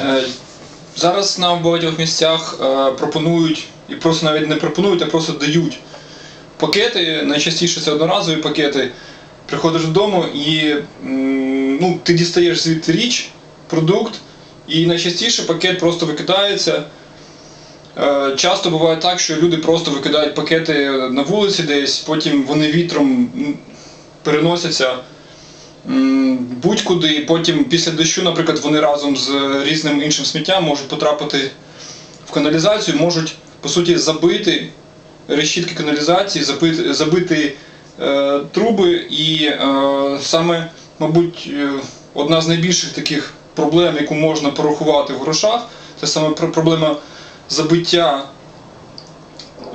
Е, Зараз нам в багатьох місцях е, пропонують, і просто навіть не пропонують, а просто дають пакети. Найчастіше це одноразові пакети. Приходиш додому і ну, ти дістаєш звідти річ, продукт, і найчастіше пакет просто викидається. Е, Часто буває так, що люди просто викидають пакети на вулиці десь, потім вони вітром переносяться будь-куди, і потім після дощу, наприклад, вони разом з різним іншим сміттям можуть потрапити в каналізацію, можуть по суті забити решітки каналізації, забити, забити е, труби. І е, саме, мабуть, е, одна з найбільших таких проблем, яку можна порахувати в грошах, це саме проблема забиття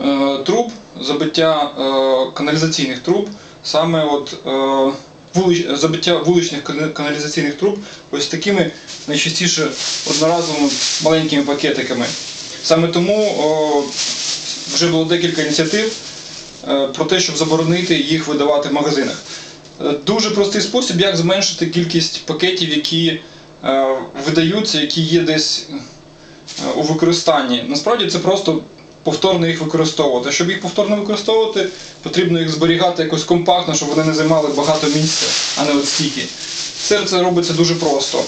е, труб, забиття е, каналізаційних труб, саме от, е, забиття вуличних каналізаційних труб ось такими найчастіше одноразовими маленькими пакетиками. Саме тому о, вже було декілька ініціатив е, про те, щоб заборонити їх видавати в магазинах. Е, Дуже простий спосіб, як зменшити кількість пакетів, які е, видаються, які є десь у використанні. Насправді це просто повторно їх використовувати. Щоб їх повторно використовувати, потрібно їх зберігати якось компактно, щоб вони не займали багато місця, а не от стільки. Це, це робиться дуже просто.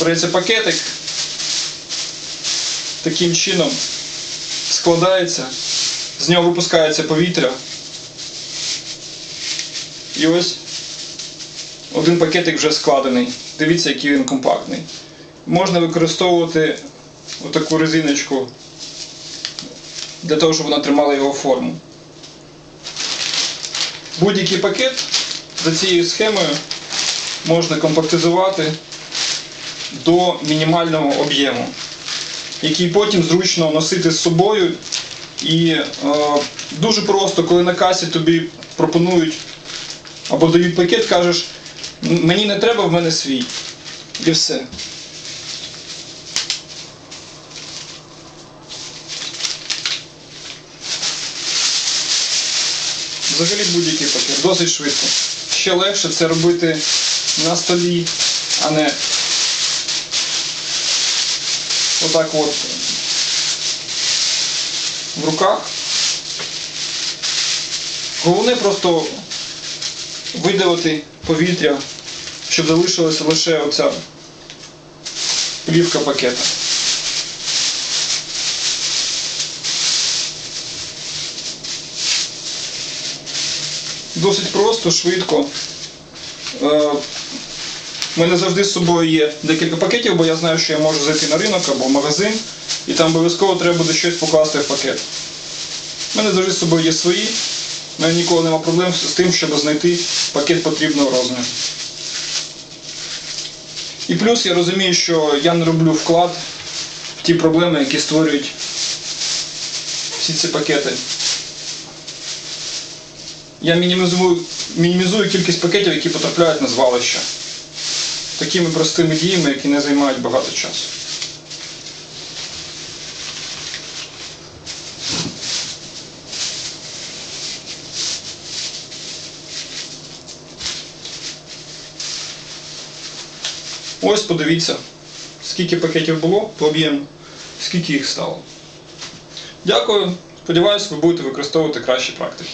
Береться пакетик, таким чином складається, з нього випускається повітря. І ось один пакетик вже складений. Дивіться, який він компактний. Можна використовувати отаку резиночку для того, щоб вона тримала його форму. Будь-який пакет за цією схемою можна компактизувати до мінімального об'єму, який потім зручно носити з собою. І е, дуже просто, коли на касі тобі пропонують або дають пакет, кажеш, мені не треба, в мене свій. І все. Взагалі будь-який пакет, досить швидко. Ще легше це робити на столі, а не отак от в руках. Головне просто видавити повітря, щоб залишилася лише оця плівка пакета. Досить просто, швидко. Е, У мене завжди з собою є декілька пакетів, бо я знаю, що я можу зайти на ринок або в магазин, і там обов'язково треба буде щось покласти в пакет. У мене завжди з собою є свої. У мене ніколи нема проблем з тим, щоб знайти пакет потрібного розміру. І плюс я розумію, що я не роблю вклад в ті проблеми, які створюють всі ці пакети. Я мінімізую, мінімізую кількість пакетів, які потрапляють на звалище. Такими простими діями, які не займають багато часу. Ось подивіться, скільки пакетів було по скільки їх стало. Дякую. Сподіваюсь, ви будете використовувати кращі практики.